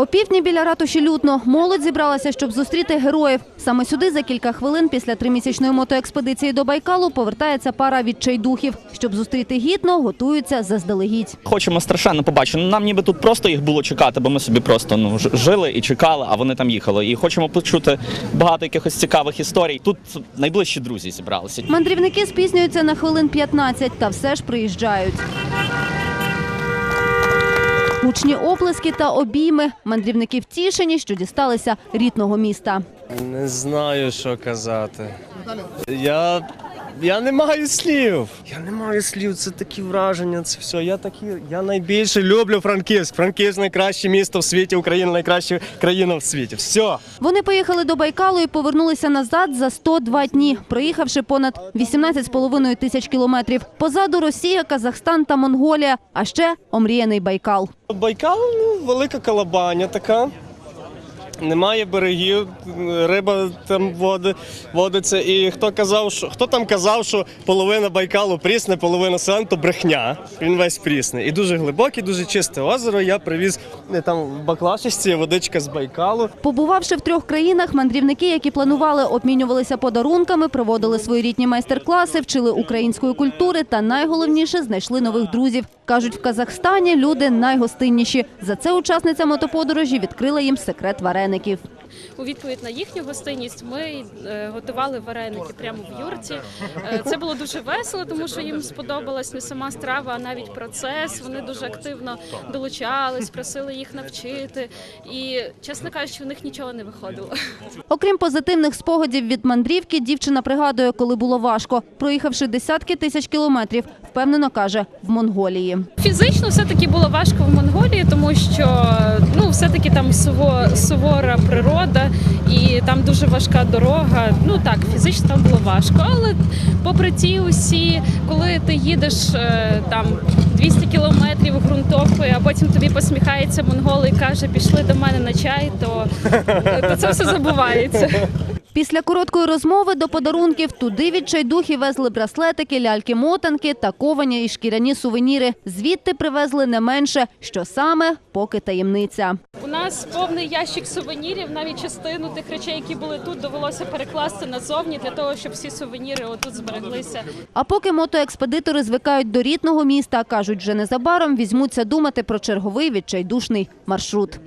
Опівдні біля ратуші Лютно молодь зібралася, щоб зустріти героїв. Саме сюди за кілька хвилин після тримісячної мотоекспедиції до Байкалу повертається пара відчайдухів. Щоб зустріти гідно, готуються заздалегідь. Хочемо страшенно побачити. Ну, нам ніби тут просто їх було чекати, бо ми собі просто ну жили і чекали, а вони там їхали. І хочемо почути багато якихось цікавих історій. Тут найближчі друзі зібралися. Мандрівники спізнюються на хвилин 15, та все ж приїжджають. Гучні оплески та обійми. Мандрівники втішені, що дісталися рідного міста. Не знаю, що казати. Я. Я не маю слів. Я не маю слів, це такі враження, це все. Я такі. Я найбільше люблю Франківськ. Франківськ найкраще місто в світі, Україна найкраща країна в світі. Все. Вони поїхали до Байкалу і повернулися назад за 102 дні, проїхавши понад 18,5 тисяч кілометрів. Позаду Росія, Казахстан та Монголія, а ще омріяний Байкал. Байкал ну, велика калабаня така. Немає берегів, риба там води, водиться. І хто казав, що хто там казав, що половина Байкалу прісне, половина селен, то брехня. Він весь прісний. І дуже глибоке, дуже чисте озеро. Я привіз е, там в баклашечці водичка з Байкалу. Побувавши в трьох країнах, мандрівники, які планували, обмінювалися подарунками, проводили своєрідні майстер-класи, вчили української культури та найголовніше знайшли нових друзів. Кажуть, в Казахстані люди найгостинніші. За це учасниця мотоподорожі відкрила їм секрет вареників. У відповідь на їхню гостинність ми е, готували вареники прямо в юрті. Е, Це було дуже весело, тому що їм сподобалась не сама страва, а навіть процес. Вони дуже активно долучались, просили їх навчити. І, чесно кажучи, у них нічого не виходило. Окрім позитивних спогадів від мандрівки, дівчина пригадує, коли було важко. Проїхавши десятки тисяч кілометрів, впевнено каже, в Монголії. Фізично все-таки було важко в Монголії, тому що ну, все-таки там сувора природа і там дуже важка дорога. Ну так, фізично там було важко. Але попри ті усі, коли ти їдеш е, там 200 кілометрів ґрунтовкою, а потім тобі посміхається монгол і каже, пішли до мене на чай, то, то це все забувається. Після короткої розмови до подарунків туди відчайдухи везли браслетики, ляльки-мотанки та ковані і шкіряні сувеніри. Звідти привезли не менше, що саме поки таємниця. У нас повний ящик сувенірів, навіть частину тих речей, які були тут, довелося перекласти назовні для того, щоб всі сувеніри отут збереглися. А поки мотоекспедитори звикають до рідного міста, кажуть, вже незабаром візьмуться думати про черговий відчайдушний маршрут.